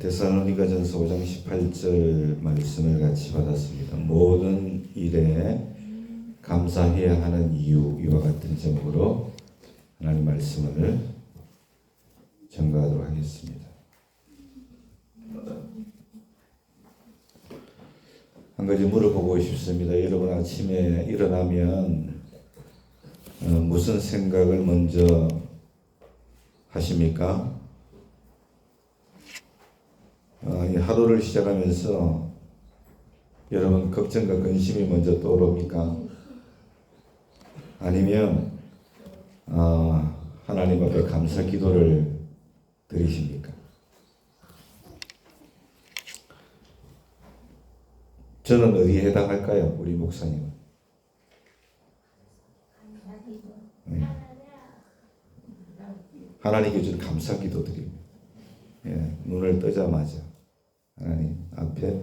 데살로니가전서 5장 18절 말씀을 같이 받았습니다. 모든 일에 감사해야 하는 이유 이와 같은 제목으로 하나님 말씀을 전가하도록 하겠습니다. 한 가지 물어보고 싶습니다. 여러분 아침에 일어나면 어, 무슨 생각을 먼저 하십니까? 어, 이 하루를 시작하면서 여러분 걱정과 근심이 먼저 떠오릅니까? 아니면 어, 하나님 앞에 감사 기도를 드리십니까? 저는 어디에 해당할까요? 우리 목사님은. 네. 하나님께 준 감사 기도 드립니다. 예, 눈을 뜨자마자 하나님 앞에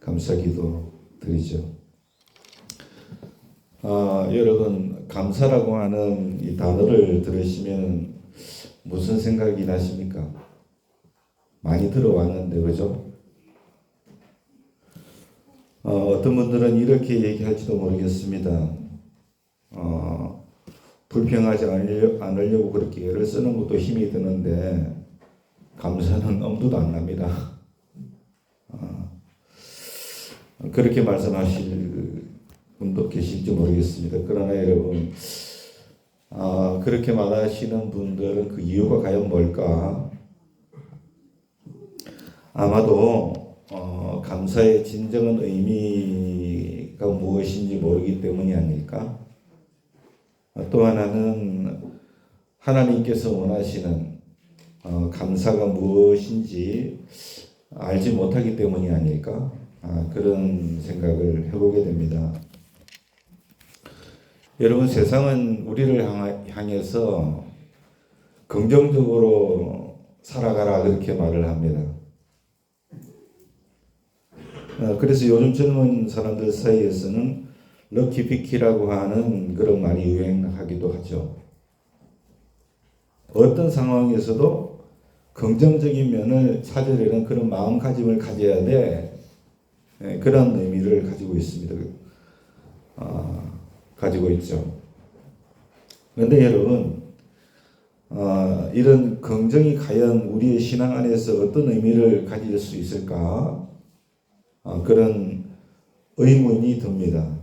감사 기도 드리죠. 아, 여러분 감사라고 하는 이 단어를 들으시면 무슨 생각이 나십니까? 많이 들어왔는데 그죠? 어, 어떤 분들은 이렇게 얘기할지도 모르겠습니다. 어, 불평하지 않으려, 않으려 고 그렇게 애를 쓰는 것도 힘이 드는데 감사는 엄두도 안 납니다. 어, 그렇게 말씀하실 분도 계실지 모르겠습니다. 그러나 여러분, 아, 그렇게 말하시는 분들은 그 이유가 과연 뭘까? 아마도 어, 감사의 진정한 의미가 무엇인지 모르기 때문이 아닐까? 또 하나는 하나님께서 원하시는 어, 감사가 무엇인지 알지 못하기 때문이 아닐까? 아, 그런 생각을 해보게 됩니다. 여러분 세상은 우리를 향해서 긍정적으로 살아가라 그렇게 말을 합니다. 어, 그래서 요즘 젊은 사람들 사이에서는 럭키피키라고 하는 그런 말이 유행하기도 하죠. 어떤 상황에서도 긍정적인 면을 찾으려는 그런 마음가짐을 가져야 돼. 예, 그런 의미를 가지고 있습니다. 아, 가지고 있죠. 그런데 여러분, 어, 이런 긍정이 과연 우리의 신앙 안에서 어떤 의미를 가질 수 있을까? 어, 그런 의문이 듭니다.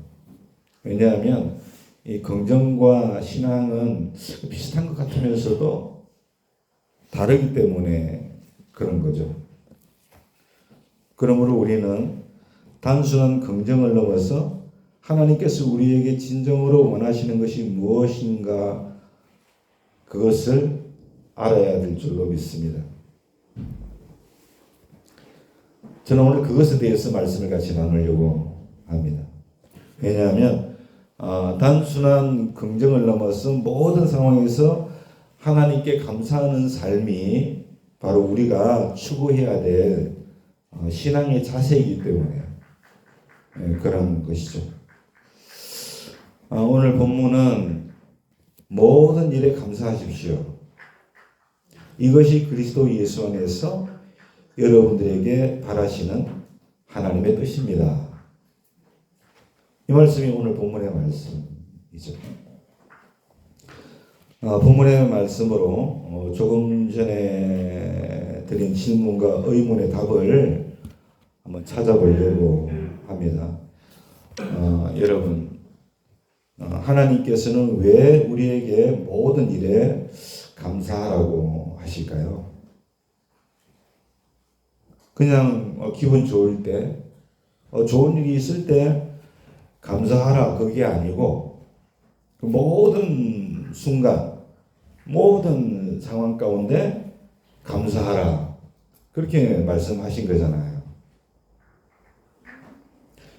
왜냐하면 이 긍정과 신앙은 비슷한 것 같으면서도 다르기 때문에 그런 거죠. 그러므로 우리는 단순한 긍정을 넘어서 하나님께서 우리에게 진정으로 원하시는 것이 무엇인가 그것을 알아야 될 줄로 믿습니다. 저는 오늘 그것에 대해서 말씀을 같이 나누려고 합니다. 왜냐하면 어, 단순한 긍정을 넘어서 모든 상황에서 하나님께 감사하는 삶이 바로 우리가 추구해야 될 어, 신앙의 자세이기 때문에 예, 그런 것이죠. 어, 오늘 본문은 모든 일에 감사하십시오. 이것이 그리스도 예수 안에서 여러분들에게 바라시는 하나님의 뜻입니다. 이 말씀이 오늘 본문의 말씀이죠. 어, 본문의 말씀으로 어, 조금 전에 드린 질문과 의문의 답을 한번 찾아보려고 합니다. 어, 여러분, 어, 하나님께서는 왜 우리에게 모든 일에 감사하라고 하실까요? 그냥 어, 기분 좋을 때, 어, 좋은 일이 있을 때 감사하라 그게 아니고 그 모든 순간, 모든 상황 가운데 감사하라 그렇게 말씀하신 거잖아요.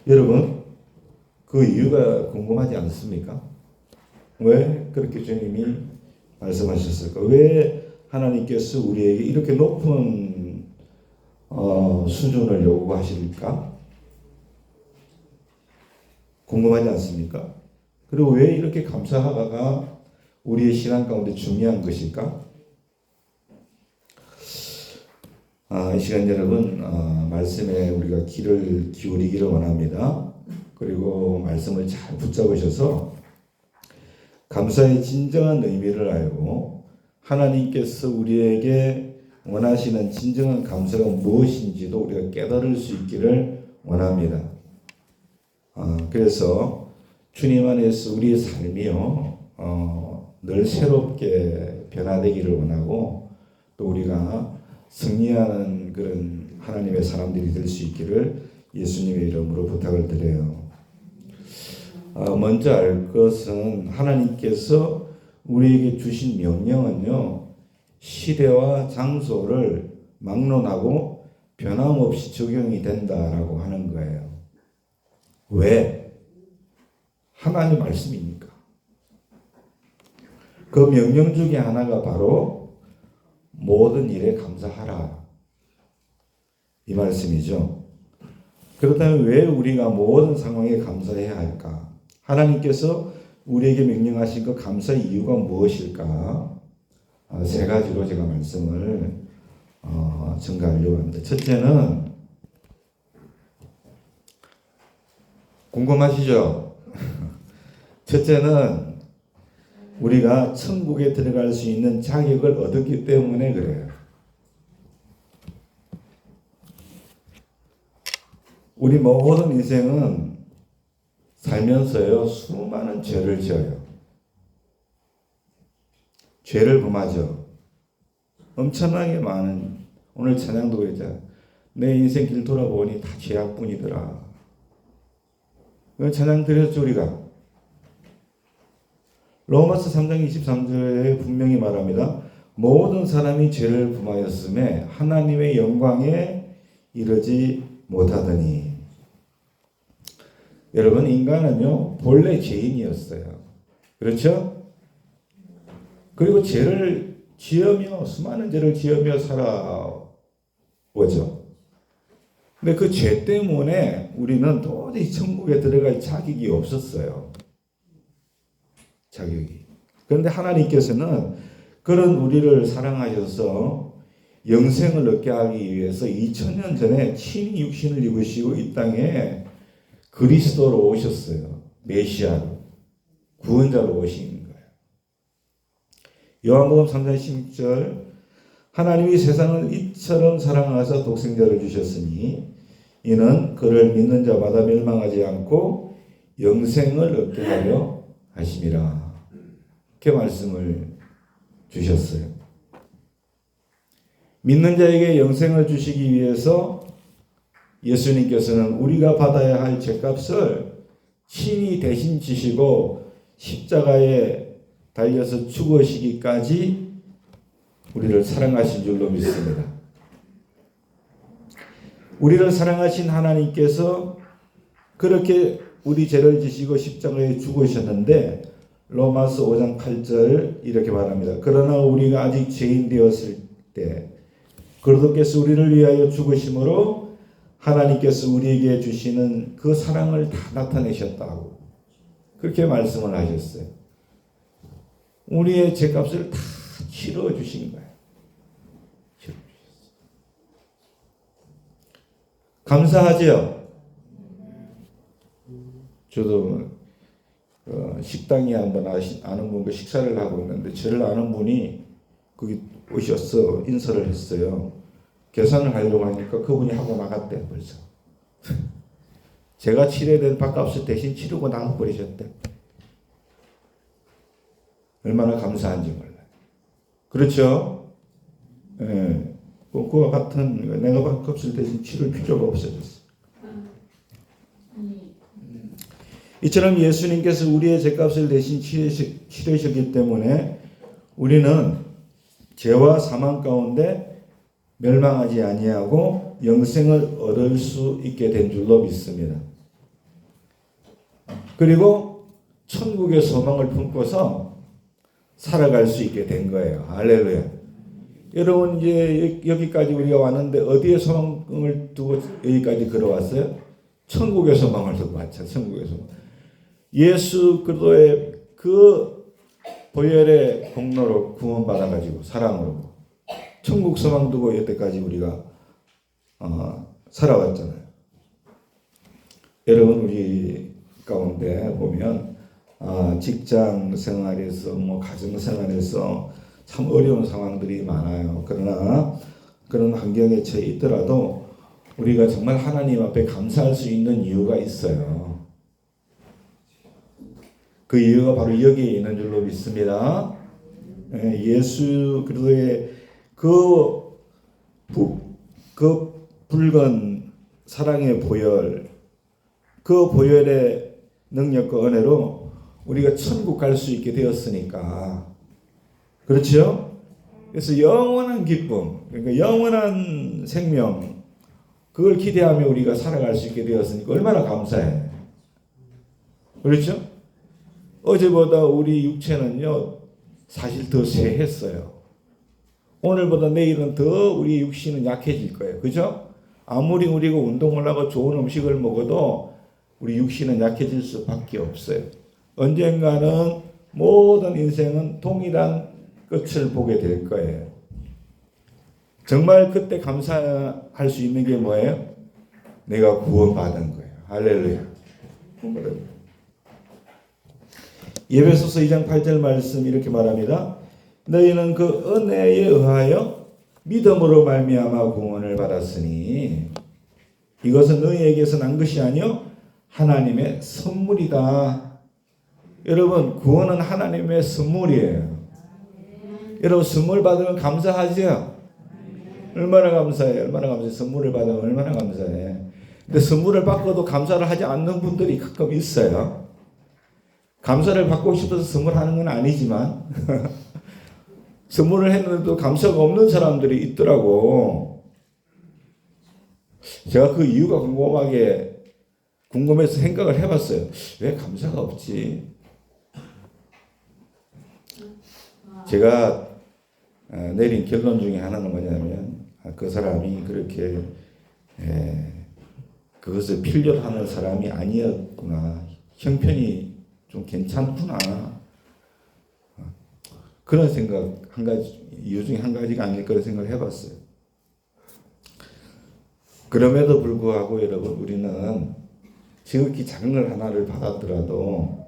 여러분 그 이유가 궁금하지 않습니까? 왜 그렇게 주님이 말씀하셨을까? 왜 하나님께서 우리에게 이렇게 높은 어, 수준을 요구하실까? 궁금하지 않습니까? 그리고 왜 이렇게 감사하가 우리의 신앙 가운데 중요한 것일까? 아, 이 시간 여러분 아, 말씀에 우리가 귀를 기울이기를 원합니다. 그리고 말씀을 잘 붙잡으셔서 감사의 진정한 의미를 알고 하나님께서 우리에게 원하시는 진정한 감사가 무엇인지도 우리가 깨달을 수 있기를 원합니다. 아, 그래서 주님 안에서 우리의 삶이요 어, 늘 새롭게 변화되기를 원하고 또 우리가 승리하는 그런 하나님의 사람들이 될 수 있기를 예수님의 이름으로 부탁을 드려요. 아, 먼저 알 것은 하나님께서 우리에게 주신 명령은요 시대와 장소를 막론하고 변함없이 적용이 된다라고 하는 거예요. 왜? 하나님 말씀이니까. 그 명령 중에 하나가 바로 모든 일에 감사하라. 이 말씀이죠. 그렇다면 왜 우리가 모든 상황에 감사해야 할까? 하나님께서 우리에게 명령하신 그 감사의 이유가 무엇일까? 아, 세 가지로 제가 말씀을 어, 전가하려고 합니다. 첫째는 궁금하시죠? 첫째는 우리가 천국에 들어갈 수 있는 자격을 얻었기 때문에 그래요. 우리 모든 인생은 살면서요 수많은 죄를 지어요. 죄를 범하죠. 엄청나게 많은 오늘 찬양도 그랬잖아요. 내 인생 길 돌아보니 다 죄악뿐이더라. 그 찬양 드렸죠 우리가. 로마서 3장 23절에 분명히 말합니다. 모든 사람이 죄를 범하였음에 하나님의 영광에 이르지 못하더니 여러분 인간은요 본래 죄인이었어요. 그렇죠? 그리고 죄를 지으며 수많은 죄를 지으며 살아오죠. 근데 그 죄 때문에 우리는 도저히 천국에 들어갈 자격이 없었어요. 자격이. 그런데 하나님께서는 그런 우리를 사랑하셔서 영생을 얻게 하기 위해서 2000년 전에 친히 육신을 입으시고 이 땅에 그리스도로 오셨어요. 메시아로. 구원자로 오신 거예요. 요한복음 3장 16절 하나님이 세상을 이처럼 사랑하사 독생자를 주셨으니 이는 그를 믿는 자마다 멸망하지 않고 영생을 얻게 하려 하심이라. 이렇게 말씀을 주셨어요. 믿는 자에게 영생을 주시기 위해서 예수님께서는 우리가 받아야 할 죄값을 친히 대신 지시고 십자가에 달려서 죽으시기까지 우리를 사랑하신 줄로 믿습니다. 우리를 사랑하신 하나님께서 그렇게 우리 죄를 지시고 십자가에 죽으셨는데 로마서 5장 8절 이렇게 말합니다. 그러나 우리가 아직 죄인 되었을 때 그리스도께서 우리를 위하여 죽으심으로 하나님께서 우리에게 주시는 그 사랑을 다 나타내셨다고 그렇게 말씀을 하셨어요. 우리의 죄값을 다 치러 주신 거예요. 감사하죠. 저도 어, 식당에 한번 아는 분과 식사를 하고 있는데 저를 아는 분이 거기 오셨어 인사를 했어요. 계산을 하려고 하니까 그분이 하고 나갔대 벌써. 제가 치러야 될 밥값을 대신 치르고 나가버리셨대. 얼마나 감사한지 몰라요. 그렇죠? 예. 그- 그와 같은 내가 밥값을 대신 치를 필요가 없어졌어. 이처럼 예수님께서 우리의 죄값을 대신 치르셨기 때문에 우리는 죄와 사망 가운데 멸망하지 아니하고 영생을 얻을 수 있게 된 줄로 믿습니다. 그리고 천국의 소망을 품고서 살아갈 수 있게 된 거예요. 할렐루야. 여러분 이제 여기까지 우리가 왔는데 어디에 소망을 두고 여기까지 걸어왔어요? 천국의 소망을 두고 왔죠. 천국의 소망. 예수 그리스도의 그 보혈의 공로로 구원받아 가지고 사랑으로 천국 소망 두고 여태까지 우리가 어, 살아왔잖아요. 여러분 우리 가운데 보면 아, 직장 생활에서 뭐 가정 생활에서 참 어려운 상황들이 많아요. 그러나 그런 환경에 처해 있더라도 우리가 정말 하나님 앞에 감사할 수 있는 이유가 있어요. 그 이유가 바로 여기에 있는 줄로 믿습니다. 예, 예수 그리스도의 그, 부, 그 붉은 사랑의 보혈, 그 보혈의 능력과 은혜로 우리가 천국 갈 수 있게 되었으니까. 그렇죠? 그래서 영원한 기쁨, 그러니까 영원한 생명, 그걸 기대하며 우리가 살아갈 수 있게 되었으니까 얼마나 감사해. 그렇죠? 어제보다 우리 육체는요, 사실 더 쇠했어요. 오늘보다 내일은 더 우리 육신은 약해질 거예요. 그죠? 아무리 우리가 운동을 하고 좋은 음식을 먹어도 우리 육신은 약해질 수밖에 없어요. 언젠가는 모든 인생은 동일한 끝을 보게 될 거예요. 정말 그때 감사할 수 있는 게 뭐예요? 내가 구원받은 거예요. 할렐루야. 예배소서 2장 8절 말씀 이렇게 말합니다. 너희는 그 은혜에 의하여 믿음으로 말미암아 구원을 받았으니 이것은 너희에게서 난 것이 아니요 하나님의 선물이다. 여러분 구원은 하나님의 선물이에요. 여러분 선물 받으면 감사하죠? 얼마나 감사해 얼마나 감사해 선물을 받으면 얼마나 감사해 근데 선물을 받고도 감사를 하지 않는 분들이 가끔 있어요. 감사를 받고 싶어서 선물하는 건 아니지만 선물을 했는데도 감사가 없는 사람들이 있더라고. 제가 그 이유가 궁금하게 궁금해서 생각을 해봤어요. 왜 감사가 없지? 제가 어, 내린 결론 중에 하나는 뭐냐면 아, 그 사람이 그렇게 에, 그것을 필요로 하는 사람이 아니었구나. 형편이 좀 괜찮구나. 그런 생각 한 가지 이유 중에 한 가지가 아닐 거라 생각을 해봤어요. 그럼에도 불구하고 여러분 우리는 지극히 작은 걸 하나를 받았더라도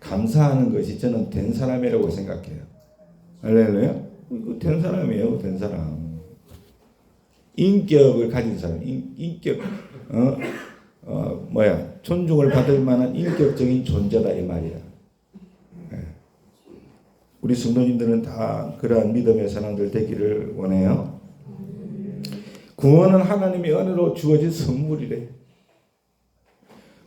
감사하는 것이 저는 된 사람이라고 생각해요. 할렐루야? 이거 된 사람이에요, 된 사람. 인격을 가진 사람, 인, 인격, 어, 어, 뭐야, 존중을 받을 만한 인격적인 존재다 이 말이야. 예. 우리 성도님들은 다 그러한 믿음의 사람들 되기를 원해요. 구원은 하나님의 은혜로 주어진 선물이래.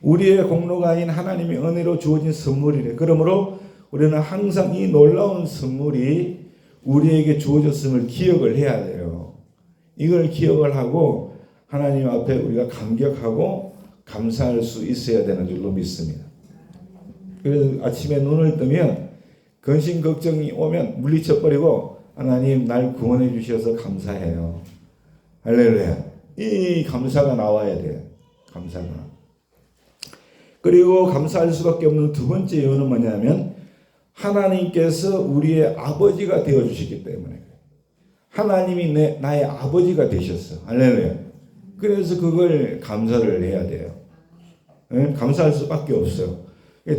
우리의 공로가 아닌 하나님의 은혜로 주어진 선물이래. 그러므로 우리는 항상 이 놀라운 선물이 우리에게 주어졌음을 기억을 해야 돼요. 이걸 기억을 하고 하나님 앞에 우리가 감격하고 감사할 수 있어야 되는 줄로 믿습니다. 그래서 아침에 눈을 뜨면 근심 걱정이 오면 물리쳐 버리고 하나님 날 구원해 주셔서 감사해요. 할렐루야. 이 감사가 나와야 돼요. 감사가. 그리고 감사할 수밖에 없는 두 번째 이유는 뭐냐면 하나님께서 우리의 아버지가 되어 주시기 때문에 하나님이 내 나의 아버지가 되셨어. 할렐루야. 그래서 그걸 감사를 해야 돼요. 네? 감사할 수밖에 없어요.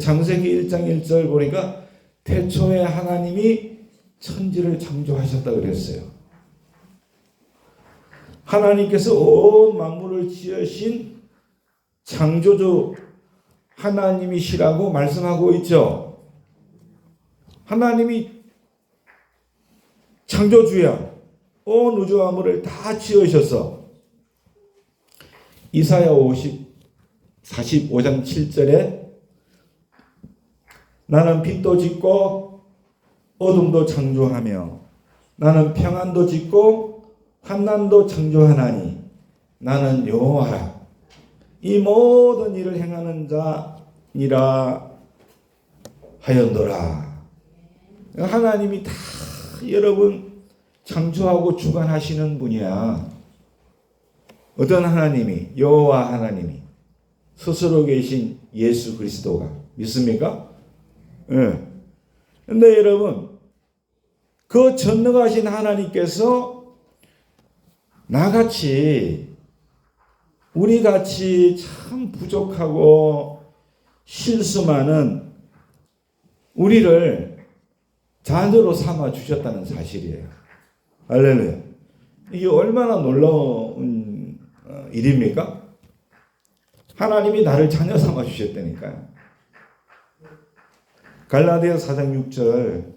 장세기 1장 1절 보니까 태초에 하나님이 천지를 창조하셨다 그랬어요. 하나님께서 온 만물을 지으신 창조주 하나님이시라고 말씀하고 있죠. 하나님이 창조주야. 온 우주 만물을 다 지으셔서 이사야 50 45장 7절에 나는 빛도 짓고 어둠도 창조하며 나는 평안도 짓고 환난도 창조하나니 나는 여호와라. 이 모든 일을 행하는 자니라 하였노라. 하나님이 다 여러분 창조하고 주관하시는 분이야. 어떤 하나님이? 여호와 하나님이 스스로 계신 예수 그리스도가 믿습니까? 예. 근데 여러분 그 전능하신 하나님께서 나같이 우리 같이 참 부족하고 실수 많은 우리를 자녀로 삼아 주셨다는 사실이에요. 할렐루야. 이게 얼마나 놀라운 어, 일입니까? 하나님이 나를 자녀 삼아 주셨다니까요. 갈라디아 4장 6절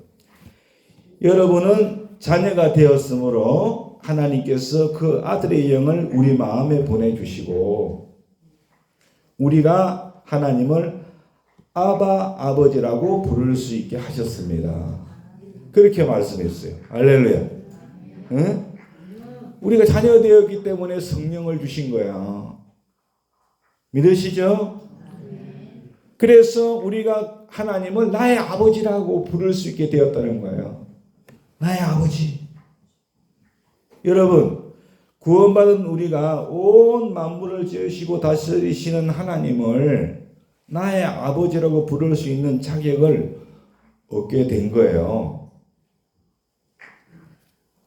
여러분은 자녀가 되었으므로 하나님께서 그 아들의 영을 우리 마음에 보내주시고 우리가 하나님을 아바 아버지라고 부를 수 있게 하셨습니다. 그렇게 말씀했어요. 할렐루야. 응? 우리가 자녀 되었기 때문에 성령을 주신 거야. 믿으시죠? 그래서 우리가 하나님을 나의 아버지라고 부를 수 있게 되었다는 거예요. 나의 아버지. 여러분, 구원받은 우리가 온 만물을 지으시고 다스리시는 하나님을 나의 아버지라고 부를 수 있는 자격을 얻게 된 거예요.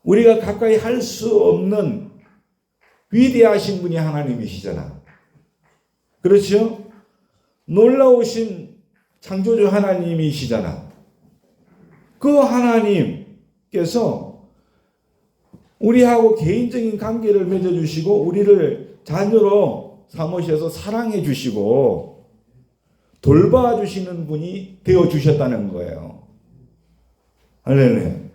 우리가 가까이 할 수 없는 위대하신 분이 하나님이시잖아. 그렇죠? 놀라우신 창조주 하나님이시잖아. 그 하나님께서 우리하고 개인적인 관계를 맺어주시고 우리를 자녀로 삼으셔서 사랑해 주시고 돌봐 주시는 분이 되어 주셨다는 거예요. 할렐루야.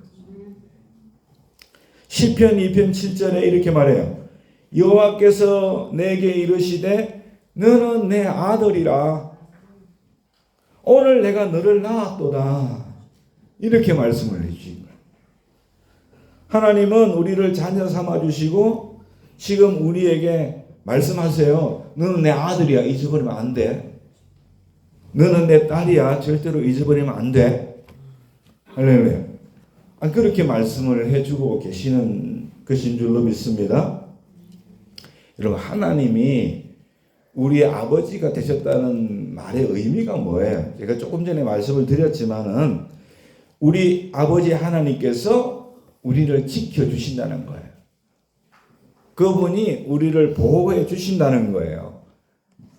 시편 2편 7절에 이렇게 말해요. 여호와께서 내게 이르시되 너는 내 아들이라 오늘 내가 너를 낳았도다. 이렇게 말씀을 해주신 거예요. 하나님은 우리를 자녀 삼아 주시고 지금 우리에게 말씀하세요. 너는 내 아들이야. 잊어버리면 안 돼. 너는 내 딸이야. 절대로 잊어버리면 안 돼. 할렐루야. 아, 그렇게 말씀을 해주고 계시는 것인 줄로 믿습니다. 여러분, 하나님이 우리 아버지가 되셨다는 말의 의미가 뭐예요? 제가 조금 전에 말씀을 드렸지만은 우리 아버지 하나님께서 우리를 지켜 주신다는 거예요. 그분이 우리를 보호해 주신다는 거예요.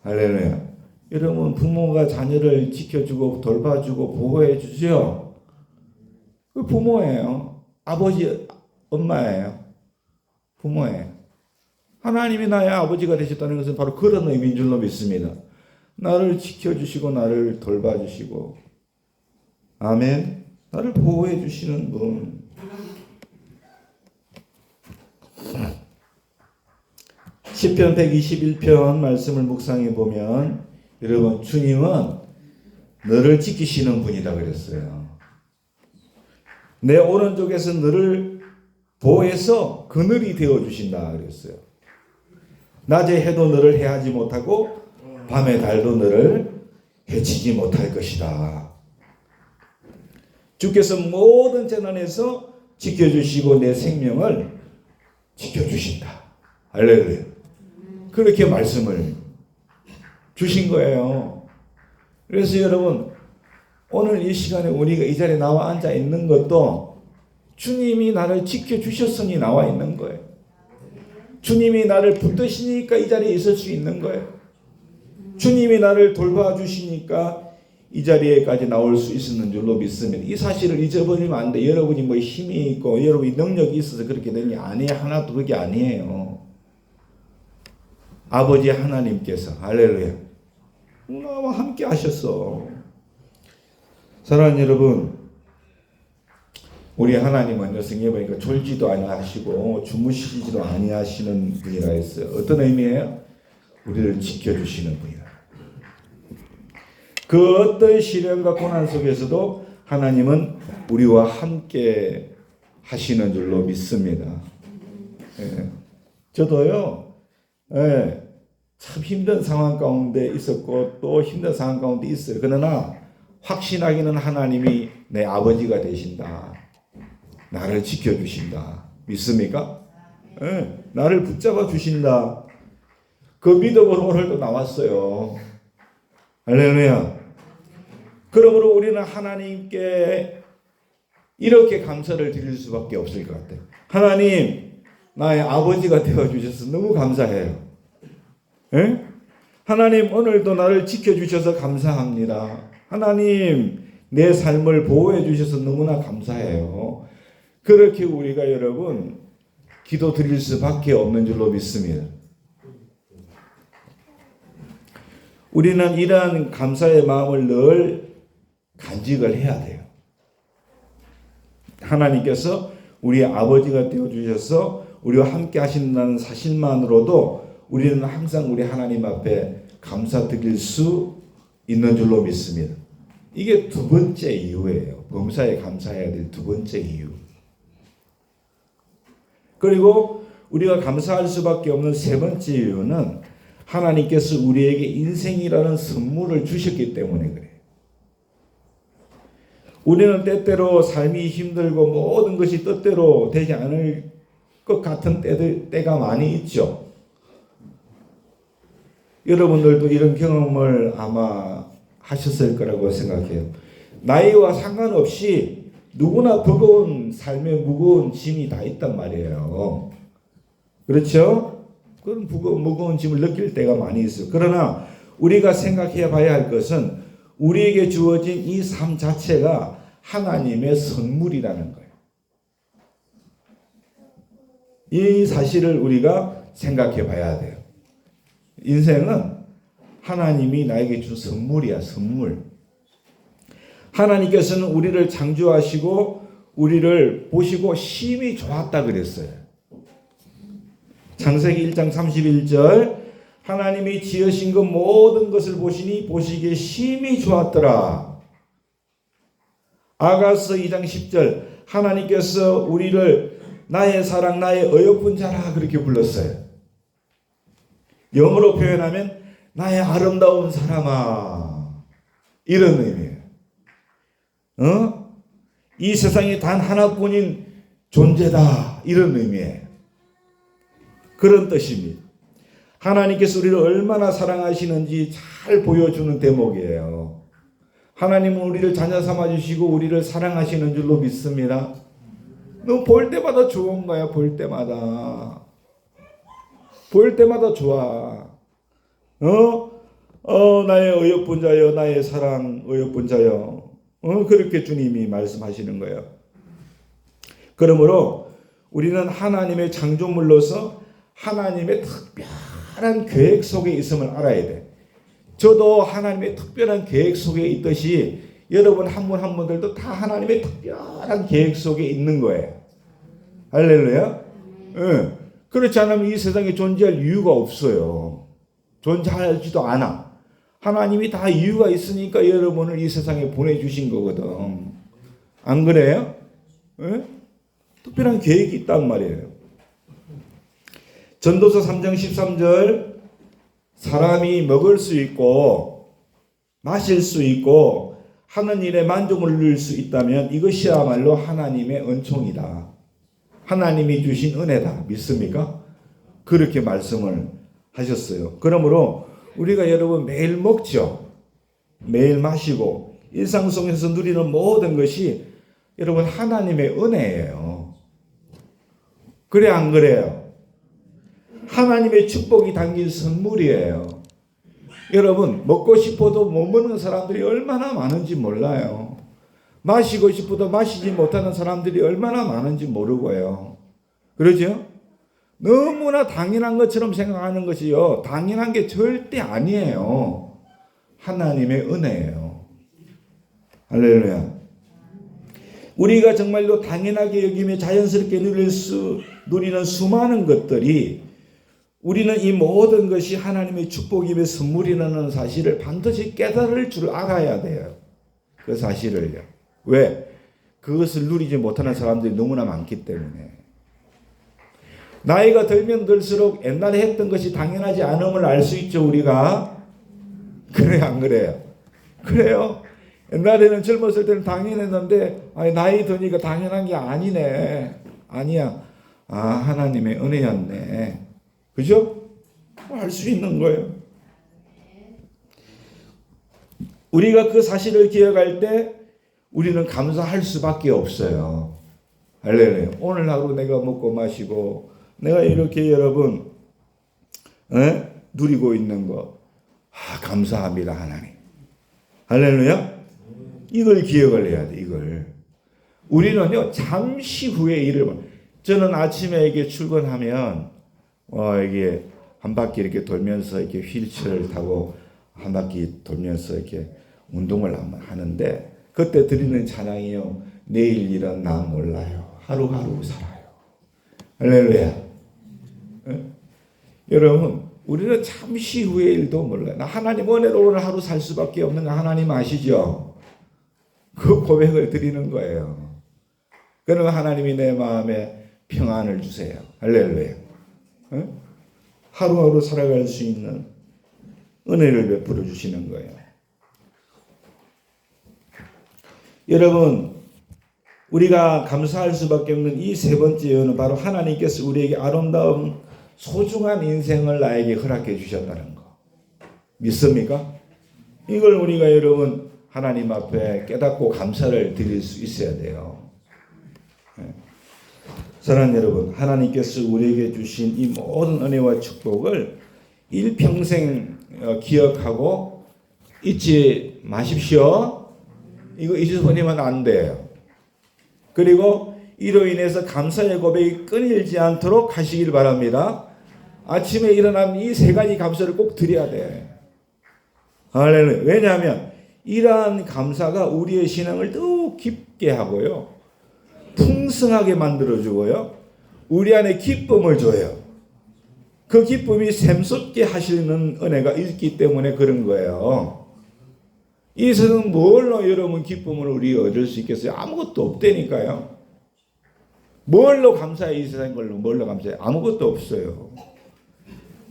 할렐루야. 여러분, 부모가 자녀를 지켜주고 돌봐주고 보호해 주죠. 그 부모예요. 아버지, 엄마예요. 부모예요. 하나님이 나의 아버지가 되셨다는 것은 바로 그런 의미인 줄로 믿습니다. 나를 지켜주시고 나를 돌봐주시고 아멘. 나를 보호해 주시는 분. 시편 121편 말씀을 묵상해 보면 여러분 주님은 너를 지키시는 분이다 그랬어요. 내 오른쪽에서 너를 보호해서 그늘이 되어 주신다 그랬어요. 낮에 해도 너를 해하지 못하고 밤에 달도 너를 해치지 못할 것이다. 주께서 모든 재난에서 지켜주시고 내 생명을 지켜주신다. 할렐루야. 그렇게 말씀을 주신 거예요. 그래서 여러분, 오늘 이 시간에 우리가 이 자리에 나와 앉아 있는 것도 주님이 나를 지켜주셨으니 나와 있는 거예요. 주님이 나를 붙드시니까 이 자리에 있을 수 있는 거예요. 주님이 나를 돌봐주시니까 이 자리에까지 나올 수 있었는 줄로 믿습니다. 이 사실을 잊어버리면 안 돼. 여러분이 뭐 힘이 있고 여러분이 능력이 있어서 그렇게 된 게 아니에요. 하나도 그게 아니에요. 아버지 하나님께서 할렐루야 나와 함께 하셨어. 사랑하는 여러분, 우리 하나님은 여성에 보니까 졸지도 아니하시고 주무시지도 아니하시는 분이라 했어요. 어떤 의미예요? 우리를 지켜주시는 분이다. 그 어떤 시련과 고난 속에서도 하나님은 우리와 함께 하시는 줄로 믿습니다. 예. 저도요, 예, 참 힘든 상황 가운데 있었고 또 힘든 상황 가운데 있어요. 그러나 확신하기는 하나님이 내 아버지가 되신다. 나를 지켜주신다. 믿습니까? 예, 나를 붙잡아 주신다. 그 믿음으로 오늘도 나왔어요. 할렐루야. 그러므로 우리는 하나님께 이렇게 감사를 드릴 수밖에 없을 것 같아요. 하나님, 나의 아버지가 되어 주셔서 너무 감사해요. 예? 하나님 오늘도 나를 지켜주셔서 감사합니다. 하나님 내 삶을 보호해 주셔서 너무나 감사해요. 그렇게 우리가 여러분 기도 드릴 수밖에 없는 줄로 믿습니다. 우리는 이러한 감사의 마음을 늘 간직을 해야 돼요. 하나님께서 우리의 아버지가 되어 주셔서 우리와 함께 하신다는 사실만으로도 우리는 항상 우리 하나님 앞에 감사드릴 수 있는 줄로 믿습니다. 이게 두 번째 이유예요. 범사에 감사해야 될 두 번째 이유. 그리고 우리가 감사할 수밖에 없는 세 번째 이유는 하나님께서 우리에게 인생이라는 선물을 주셨기 때문에 그래요. 우리는 때때로 삶이 힘들고 모든 것이 뜻대로 되지 않을 것 같은 때들, 때가 많이 있죠. 여러분들도 이런 경험을 아마 하셨을 거라고 생각해요. 나이와 상관없이 누구나 버거운 삶의 무거운 짐이 다 있단 말이에요. 그렇죠? 그런 무거운, 무거운 짐을 느낄 때가 많이 있어요. 그러나 우리가 생각해 봐야 할 것은 우리에게 주어진 이 삶 자체가 하나님의 선물이라는 거예요. 이 사실을 우리가 생각해 봐야 돼요. 인생은 하나님이 나에게 준 선물이야, 선물. 하나님께서는 우리를 창조하시고 우리를 보시고 심히 좋았다 그랬어요. 창세기 1장 31절 하나님이 지으신 것 모든 것을 보시니 보시기에 심히 좋았더라. 아가서 2장 10절 하나님께서 우리를 나의 사랑 나의 어여쁜 자라 그렇게 불렀어요. 영어로 표현하면 나의 아름다운 사람아 이런 의미예요. 어? 이 세상에 단 하나뿐인 존재다 이런 의미예요. 그런 뜻입니다. 하나님께서 우리를 얼마나 사랑하시는지 잘 보여주는 대목이에요. 하나님은 우리를 자녀 삼아 주시고 우리를 사랑하시는 줄로 믿습니다. 너볼 때마다 좋은 거야, 볼 때마다. 볼 때마다 좋아. 어? 어, 나의 어여쁜 자여, 나의 사랑, 어여쁜 자여. 어, 그렇게 주님이 말씀하시는 거예요. 그러므로 우리는 하나님의 창조물로서 하나님의 특별한 계획 속에 있음을 알아야 돼. 저도 하나님의 특별한 계획 속에 있듯이 여러분 한 분 한 분들도 다 하나님의 특별한 계획 속에 있는 거예요. 할렐루야. 예. 그렇지 않으면 이 세상에 존재할 이유가 없어요. 존재하지도 않아. 하나님이 다 이유가 있으니까 여러분을 이 세상에 보내주신 거거든. 안 그래요? 예? 특별한 계획이 있단 말이에요. 전도서 3장 13절 사람이 먹을 수 있고 마실 수 있고 하는 일에 만족을 누릴 수 있다면 이것이야말로 하나님의 은총이다. 하나님이 주신 은혜다. 믿습니까? 그렇게 말씀을 하셨어요. 그러므로 우리가 여러분 매일 먹죠. 매일 마시고 일상 속에서 누리는 모든 것이 여러분 하나님의 은혜예요. 그래 안 그래요? 하나님의 축복이 담긴 선물이에요. 여러분 먹고 싶어도 못 먹는 사람들이 얼마나 많은지 몰라요. 마시고 싶어도 마시지 못하는 사람들이 얼마나 많은지 모르고요. 그러죠? 너무나 당연한 것처럼 생각하는 것이요. 당연한 게 절대 아니에요. 하나님의 은혜예요. 할렐루야. 우리가 정말로 당연하게 여기며 자연스럽게 누릴 수, 누리는 수많은 것들이 우리는 이 모든 것이 하나님의 축복임의 선물이라는 사실을 반드시 깨달을 줄 알아야 돼요. 그 사실을요. 왜? 그것을 누리지 못하는 사람들이 너무나 많기 때문에. 나이가 들면 들수록 옛날에 했던 것이 당연하지 않음을 알 수 있죠, 우리가. 그래, 안 그래요? 그래요. 옛날에는 젊었을 때는 당연했는데, 아니, 나이 드니까 당연한 게 아니네. 아니야. 아, 하나님의 은혜였네. 그죠? 알 수 있는 거예요. 우리가 그 사실을 기억할 때 우리는 감사할 수밖에 없어요. 할렐루야. 오늘 하루 내가 먹고 마시고 내가 이렇게 여러분 에? 누리고 있는 거. 아, 감사합니다, 하나님. 할렐루야. 이걸 기억을 해야 돼, 이걸. 우리는요, 잠시 후에 일을, 봐. 저는 아침에 이게 출근하면, 어, 이게 한 바퀴 이렇게 돌면서 이렇게 휠체어를 타고 한 바퀴 돌면서 이렇게 운동을 하는데, 그때 드리는 찬양이요, 내일 일은 나 몰라요. 하루하루 살아요. 할렐루야. 예? 여러분, 우리는 잠시 후의 일도 몰라요. 나 하나님 은혜로 오늘 하루 살 수밖에 없는 거 하나님 아시죠? 그 고백을 드리는 거예요. 그러면 하나님이 내 마음에 평안을 주세요. 할렐루야. 예? 하루하루 살아갈 수 있는 은혜를 베풀어 주시는 거예요. 여러분, 우리가 감사할 수밖에 없는 이 세 번째 이유는 바로 하나님께서 우리에게 아름다운 소중한 인생을 나에게 허락해 주셨다는 거. 믿습니까? 이걸 우리가 여러분 하나님 앞에 깨닫고 감사를 드릴 수 있어야 돼요. 예. 사랑하는 여러분, 하나님께서 우리에게 주신 이 모든 은혜와 축복을 일평생 어, 기억하고 잊지 마십시오. 이거 잊어버리면 안 돼요. 그리고 이로 인해서 감사의 고백이 끊이지 않도록 하시길 바랍니다. 아침에 일어나면 이 세 가지 감사를 꼭 드려야 돼. 할렐루야. 왜냐하면 이러한 감사가 우리의 신앙을 더욱 깊게 하고요. 풍성하게 만들어주고요. 우리 안에 기쁨을 줘요. 그 기쁨이 샘솟게 하시는 은혜가 있기 때문에 그런 거예요. 이 세상 뭘로 여러분 기쁨을 우리 얻을 수 있겠어요? 아무것도 없다니까요. 뭘로 감사해 이 세상 걸로 뭘로 감사해? 아무것도 없어요.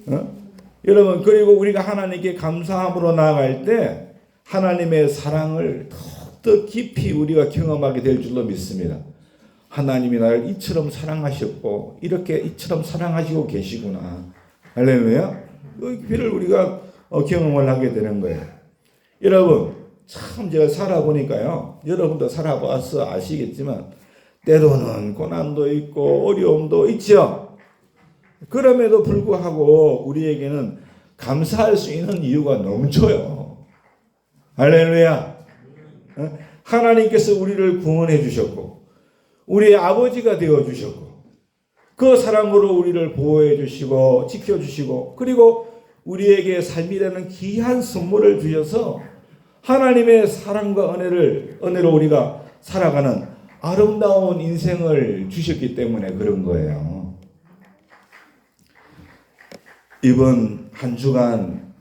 어? 여러분 그리고 우리가 하나님께 감사함으로 나아갈 때 하나님의 사랑을 더욱더 깊이 우리가 경험하게 될 줄로 믿습니다. 하나님이 나를 이처럼 사랑하셨고 이렇게 이처럼 사랑하시고 계시구나. 할렐루야. 그 길을 우리가 어, 경험을 하게 되는 거예요. 여러분 참 제가 살아보니까요. 여러분도 살아봐서 아시겠지만 때로는 고난도 있고 어려움도 있죠. 그럼에도 불구하고 우리에게는 감사할 수 있는 이유가 넘쳐요. 할렐루야. 어? 하나님께서 우리를 구원해 주셨고 우리의 아버지가 되어 주셨고 그 사랑으로 우리를 보호해 주시고 지켜 주시고 그리고 우리에게 삶이라는 귀한 선물을 주셔서 하나님의 사랑과 은혜를 은혜로 우리가 살아가는 아름다운 인생을 주셨기 때문에 그런 거예요. 이번 한 주간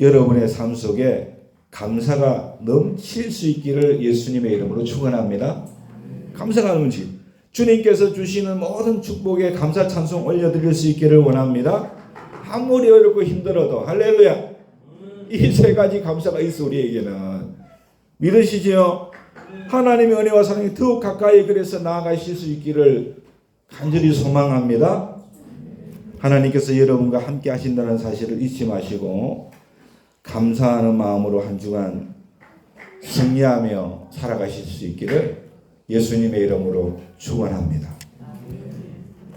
여러분의 삶 속에 감사가 넘칠 수 있기를 예수님의 이름으로 축원합니다. 감사가 넘치. 주님께서 주시는 모든 축복에 감사 찬송 올려드릴 수 있기를 원합니다. 아무리 어렵고 힘들어도 할렐루야. 이 세 가지 감사가 있어 우리에게는 믿으시지요? 하나님의 은혜와 사랑이 더욱 가까이 그래서 나아가실 수 있기를 간절히 소망합니다. 하나님께서 여러분과 함께 하신다는 사실을 잊지 마시고 감사하는 마음으로 한 주간 승리하며 살아가실 수 있기를 예수님의 이름으로 축원합니다.